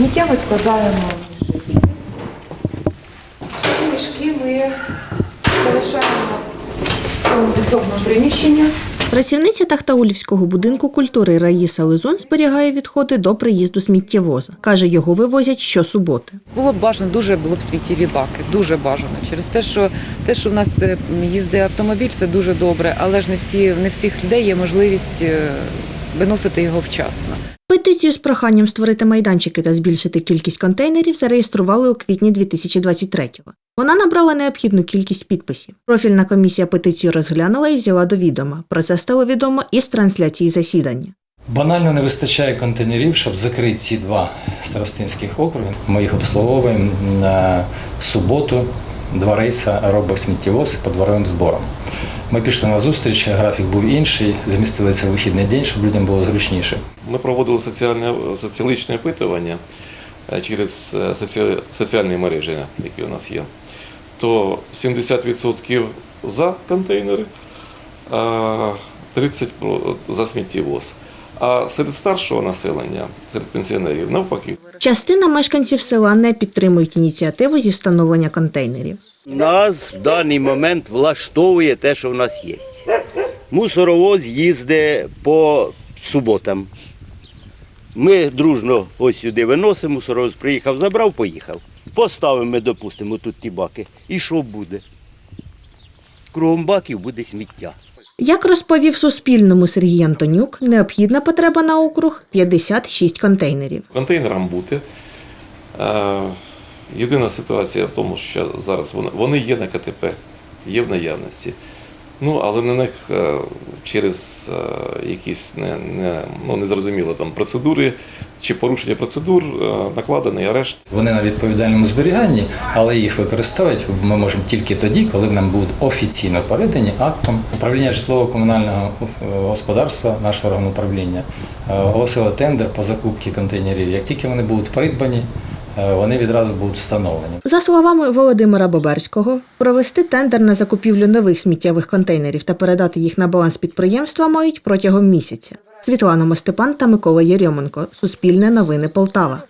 Сміття ми складаємо в мішки. Ці мішки ми залишаємо в підсобному приміщенні. Працівниця Тахтаулівського будинку культури Раїса Лизун зберігає відходи до приїзду сміттєвоза. Каже, його вивозять щосуботи. Було б бажано, дуже було б сміттєві баки, дуже бажано. Через те, що те, що в нас е, їздить автомобіль, це дуже добре, але ж не всі не всіх людей є можливість е, виносити його вчасно. Петицію з проханням створити майданчики та збільшити кількість контейнерів зареєстрували у квітні 2023-го. Вона набрала необхідну кількість підписів. Профільна комісія петицію розглянула і взяла до відома. Про це стало відомо із трансляції засідання. Банально не вистачає контейнерів, щоб закрити ці два старостинських округи. Ми їх обслуговуємо на суботу. Два рейси робить сміттєвоз по дворовим зборам. Ми пішли на зустріч, графік був інший, змістили це вихідний день, щоб людям було зручніше. Ми проводили соціальне соціологічне опитування е, через е, соці- соціальні мережі, які у нас є. То 70% за контейнери, 30% за сміттєвоз. А серед старшого населення, серед пенсіонерів, навпаки, Частина мешканців села не підтримують ініціативу зі встановлення контейнерів. Нас в даний момент влаштовує те, що в нас є. Мусоровоз їздить по суботам. Ми дружно ось сюди виносимо, мусоровоз приїхав, забрав, поїхав. Поставимо, допустимо, тут ті баки. І що буде? Кругом баків буде сміття. Як розповів Суспільному Сергій Антонюк, необхідна потреба на округ 56 контейнерів. контейнерам бути. Е, Єдина ситуація в тому, що зараз вони, вони є на КТП, є в наявності. Ну, але на них е, через е, якісь не, не, ну, незрозумілі там процедури чи порушення процедур е, накладений арешт. Вони на відповідальному зберіганні, але їх використовувати ми можемо тільки тоді, коли нам будуть офіційно передані актом управління житлово-комунального господарства, нашого органу управління, оголосило тендер по закупці контейнерів. Як тільки вони будуть придбані, вони відразу будуть встановлені. За словами Володимира Боберського, провести тендер на закупівлю нових сміттєвих контейнерів та передати їх на баланс підприємства мають протягом місяця. Світлана Мостепан та Микола Єрьоменко. Суспільне новини Полтава.